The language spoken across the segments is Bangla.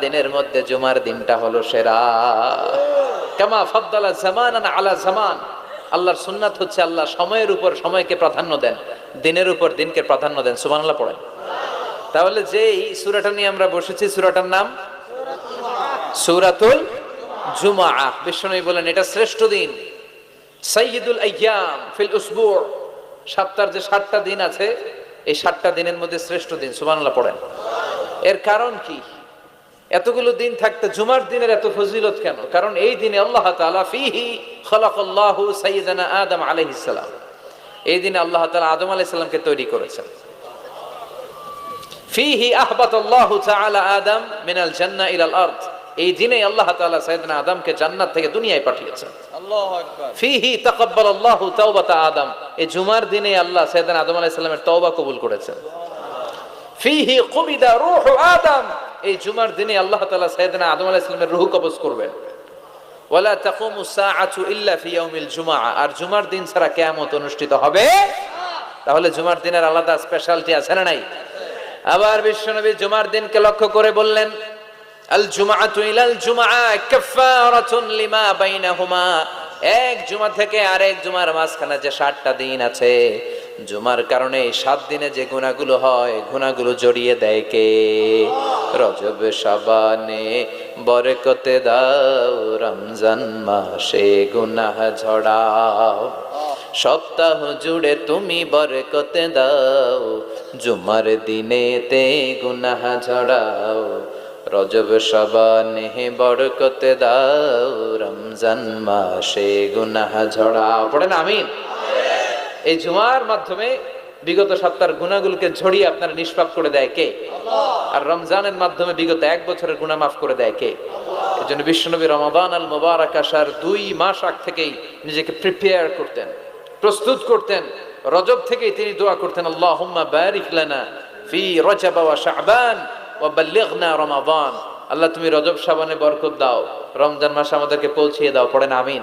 দিনের মধ্যে জুমার দিনটা হলো সেরা। কামা ফদ্দালা জামান আলা জামান। আল্লাহর সুন্নাত হচ্ছে আল্লাহ সময়ের উপর সময়কে প্রাধান্য দেন, দিনের উপর দিনকে প্রাধান্য দেন। সুবহানাল্লাহ পড়েন। তাহলে যেই সূরাটা নিয়ে আমরা বসেছি, সূরাটার নাম? সূরাতুল জুমআ বিশ্বনবী বলেন, এটা শ্রেষ্ঠ দিন। সাইয়্যিদুল আইয়াম ফিল উসবু। সপ্তাহের যে সাতটা দিন আছে, এই সাতটা দিনের মধ্যে শ্রেষ্ঠ দিন। সুবহানাল্লাহ পড়েন। এর কারণ কি? এতগুলো দিন থাকতে জুমার দিনের এত ফজিলত কেন? কারণ এই দিনে আল্লাহ তাআলা ফিহি খালাকাল্লাহু আদম আলাইহিস এই দিনে আল্লাহ তাআলা আদম আলাইহিস তৈরি করেছেন। ফিহি আহবাতাল্লাহু তাআলা আদম মিনাল জান্নাহ ইলাল আরদ। এই দিনে আল্লাহ তাআলা সাইয়েদনা আদমকে জান্নাত থেকে দুনিয়ায় পাঠিয়েছেন। আল্লাহু আকবার। ফিহি তাকাব্বালাল্লাহু তাওবাতা আদম। এই জুমার দিনে আল্লাহ সাইয়েদনা আদম আলাইহিস সালামের তওবা কবুল করেছেন। ফিহি কুবিদা রূহু আদম। এই জুমার দিনে আল্লাহ তালা সাইয়েদনা আদম আলাইহিস সালামের রূহ কবজ করবেন। ওয়ালা তাকুমু সাআতু ইল্লা ফি ইয়াউমিল আর জুমার দিন ছাড়া কিয়ামত অনুষ্ঠিত হবে? তাহলে জুমার দিনের আলাদা স্পেশালিটি আছে না নাই? আবার বিশ্বনবী জুমার দিনকে লক্ষ্য করে বললেন, আল জুমাআতু ইলাল জুমআ কাফফারাতুন লিমা বাইনাহুমা। এক জুমা থেকে আরেক জুমার মাঝখানে যে সাতটা দিন আছে জুমার কারণে সাত দিনে যে গুণাগুলো হয়, গুণাগুলো জড়িয়ে দেয় কে? রজব সাবানে বরকতে দাও, রমজান মাসে গুনাহ ঝড়াও। সপ্তাহ জুড়ে তুমি বরকতে দাও, জুমার দিনে তে গুনাহ ঝড়াও। রজব সাবানে বরকতে দাও, রমজান মাসে গুনাহ ঝড়াও। পড়েন আমিন। এই জুমার মাধ্যমে বিগত সপ্তাহের গুণাগুলোকে ঝরিয়ে আপনার নিষ্পাপ করে দেয় কে? আর রমজানের মাধ্যমে বিগত এক বছরের গুণা মাফ করে দেয় কে? এই জন্য বিশ্বনবী রমাদান আল মোবারক আসার দুই মাস আগ থেকেই নিজেকে প্রিপেয়ার করতেন প্রস্তুত করতেন রজব থেকেই তিনি দোয়া করতেন আল্লাহুম্মা বারিক লানা ফি রজব ওয়া শাবান ওয়া বাল্লিগনা রমাদান। আল্লাহ তুমি রজব শাবানে বরকত দাও রমজান মাসে আমাদেরকে পৌঁছিয়ে দাও পড়েন আমিন।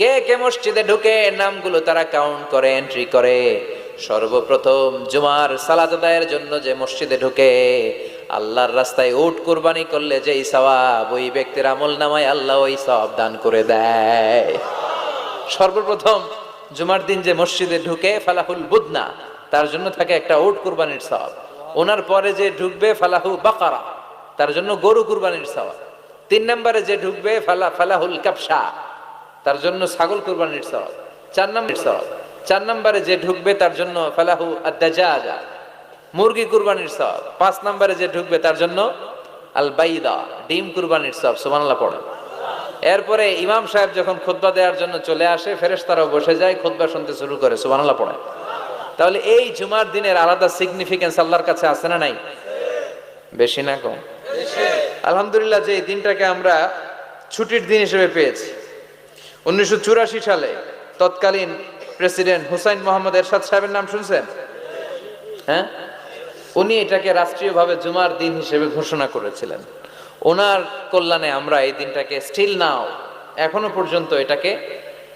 কে কে মসজিদে ঢুকে নামগুলো তারা কাউন্ট করে এন্ট্রি করে। সর্বপ্রথম জুমার সালাত আদায়ের জন্য যে মসজিদে ঢুকে, আল্লাহর রাস্তায় উট কুরবানি করলে যেই সওয়াব, ওই ব্যক্তির আমল নামায় আল্লাহ ওই সওয়াব দান করে দেয়। সর্বপ্রথম জুমার দিন যে মসজিদে ঢুকে, ফালাহুল বুদনা, তার জন্য থাকে একটা উট কুরবানির সওয়াব। ওনার পরে যে ঢুকবে, ফালাহু বাকারা, তার জন্য গরু কুরবানির সওয়াব। তিন নম্বরে যে ঢুকবে, ফালা, ফালাহুল কাপসা তার জন্য ছাগল কুরবানির সওয়াব। চার নম্বর সওয়াব। চার নম্বরে যে ঢুকবে তার জন্য ফালাহু আদাজা মুরগি কুরবানির সওয়াব। পাঁচ নম্বরে যে ঢুকবে তার জন্য আল বাইদা ডিম কুরবানির সওয়াব, সুবহানাল্লাহ পড়ে এরপরে ইমাম সাহেব যখন খুতবা দেওয়ার জন্য চলে আসে, ফেরেশতারাও বসে যায়, খুতবা শুনতে শুরু করে, সুবহানাল্লাহ পড়ে তাহলে এই জুমার দিনের আলাদা সিগনিফিকেন্স আল্লাহর কাছে আছে না নাই? বেশি না কম? আলহামদুলিল্লাহ যে দিনটাকে আমরা ছুটির দিন হিসেবে পেয়েছি উনিশশো চুরাশি সালে তৎকালীন প্রেসিডেন্ট হুসাইন মোহাম্মদ এরশাদ সাহেবের নাম শুনছেন? হ্যাঁ? উনি এটাকে রাষ্ট্রীয়ভাবে জুমার দিন হিসেবে ঘোষণা করেছিলেন। ওনার কল্যাণে আমরা এই দিনটাকে স্টিল নাও এখনও পর্যন্ত এটাকে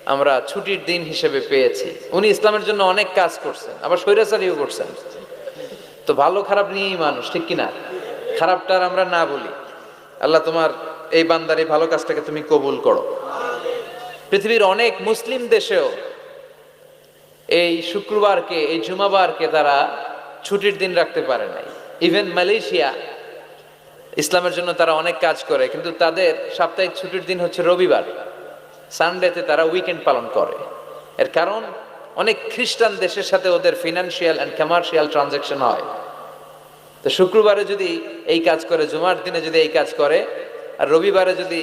আমরা ছুটির দিন হিসেবে পেয়েছি। উনি ইসলামের জন্য অনেক কাজ করছেন, আবার স্বৈরাচারীও করছেন। তো ভালো খারাপ নিয়েই মানুষ, ঠিক কিনা? খারাপটার আমরা না বলি। আল্লাহ তোমার এই বান্দার এই ভালো কাজটাকে তুমি কবুল করো। পৃথিবীর অনেক মুসলিম দেশেও এই শুক্রবারকে, এই জুমাবারকে তারা ছুটির দিন রাখতে পারে নাই। ইভেন মালয়েশিয়া ইসলামের জন্য তারা অনেক কাজ করে, কিন্তু তাদের সাপ্তাহিক ছুটির দিন হচ্ছে রবিবার। সানডেতে তারা উইকেন্ড পালন করে। এর কারণ, অনেক খ্রিস্টান দেশের সাথে ওদের ফিনান্সিয়াল অ্যান্ড কমার্শিয়াল ট্রানজাকশন হয়। তো শুক্রবারে যদি এই কাজ করে, জুমার দিনে যদি এই কাজ করে, আর রবিবারে যদি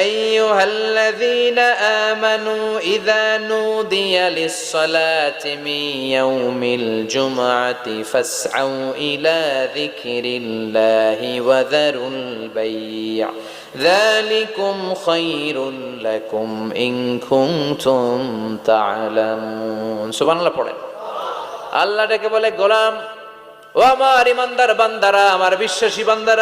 আইয়ুহাল্লাযীনা আমানু ইযা নুদিয়া লিস-সালাতি মিন ইয়াউমিল জুমআতি ফাসআউ ইলা যিকরিল্লাহি ওয়া যারুল বাই' যালিকুম খায়রুল লাকুম ইন কুনতুম তা'লামুন সুবহানাল্লাহ পড়েন। আল্লাহ ডেকে বলে, গোলাম, ও আমার ইমানদার বান্দারা, আমার বিশ্বাসী বান্দারা